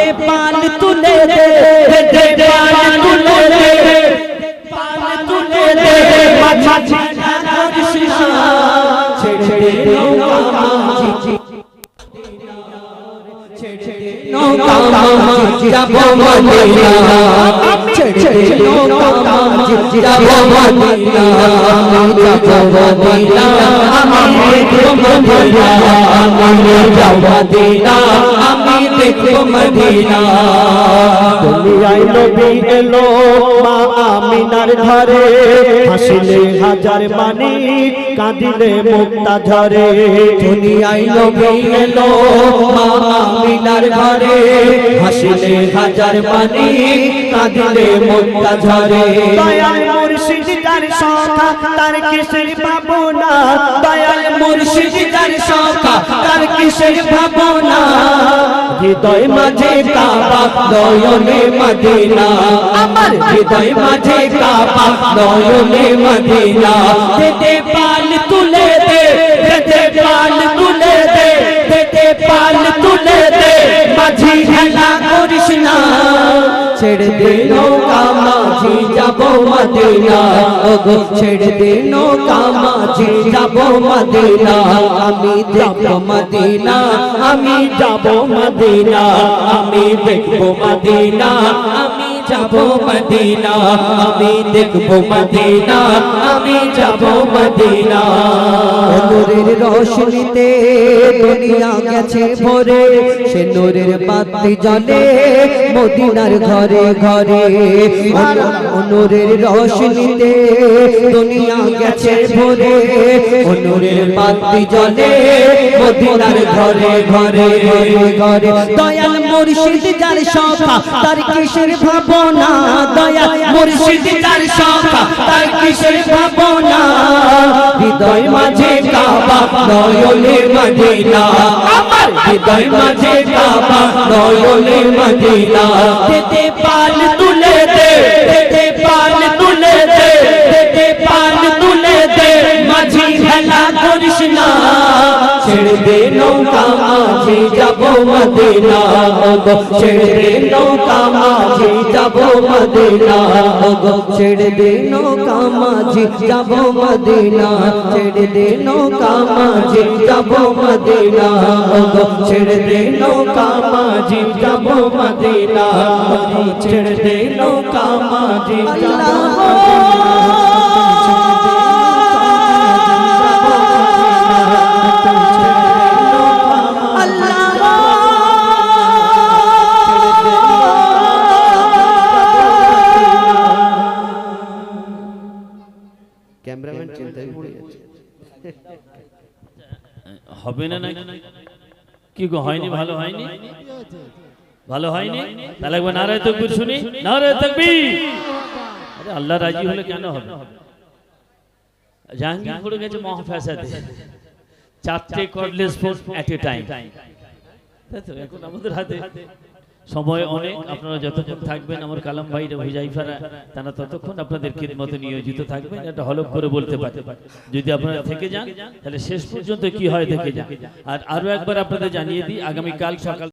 দে পাল তুলে দে দে ছেড়ে দে দেখব মদিনা। দুনিয়ায় নবী এলো মা আমিনার ঘরে। হাসিলে হাজার মানি কাঁদিলে মুক্তা ঝরে। দুনিয়ায় নবী এলো মা আমিনার ঘরে। হাসিলে হাজার মানি কাঁদিলে মুক্তা ঝরে। দয়াল মুর্শিদ যার সখা তার কিসের ভাবনা? দয়াল মুর্শিদ তার সখা তার কিসের ভাবনা? হৃদয় মাঝে কাবা নয়নে মদিনা। আমার হৃদয় মাঝে কাবা নয়নে মদিনা। দে দে ছেড়ে দে নৌকা মাঝি, যাব মদিনা। ওগো, ছেড়ে দে নৌকা মাঝি, যাব মদিনা। আমি দেখব মদিনা, আমি যাব মদিনা। আমি দেখব মদিনা, আমি যাব মদিনা। আমি দেখব মদিনা, আমি যাব মদিনা। নূরের রোশনীতে দুনিয়া গেছে ভরে। সে নূরের বাতি জ্বলে মদিনার ঘরে ঘরে। নূরের রোশনীতে দুনিয়া গেছে ভরে। নূরের বাতি জ্বলে মদিনার ঘরে ঘরে ঘরে। ঘরে দয়াল মুর্শিদ যার সখা তার কিসের ভাবনা? দয়াল মুর্শিদ যার সখা তার কিসের ভাবনা? হৃদয় মাঝে কাবা নয়নে মদিনা আমার হৃদয় মাঝে কাবা নয়নে মদিনা তেতে পাল তুলে দে তেতে পাল তুলে দে তেতে পাল তুলে দে মাঝি খেলা করিস না ছেড়ে দে নৌকা মাঝি যাব মদিনা ওগো ছেড়ে নৌকা মাঝি, যাব মদিনা ওগো ছেড়ে দে নৌকা মাঝি, যাব মদিনা। ছেড়ে দে নৌকা মাঝি, যাব মদিনা ওগো ছেড়ে দে নৌকা মাঝি, যাব মদিনা। ছেড়ে দে নৌকা মাঝি, যাব ক্যামেরাম্যান হবে না নাকি? কি গো, হয়নি? ভালো হয়নি? ভালো হয়নি? তাহলে একবার নারায় তকবীর শুনি। নারায় তকবীর! আরে আল্লাহ রাজি হলে কেন হবে? জাহাঙ্গীর করে গেছে মহাফ্যাসাদে চারটে cordless phone at a time তাই তো, এখন আমাদের হাতে সময় অনেক আপনারা যতক্ষণ থাকবেন আমার কালাম ভাইরা হুজাইফারা তারা ততক্ষণ আপনাদের খিদমতে নিয়োজিত থাকবেন এটা হলক করে বলতে পারে যদি আপনারা থেকে যান তাহলে শেষ পর্যন্ত কি হয় থেকে যান। আর আরও একবার আপনাদের জানিয়ে দিই আগামীকাল সকাল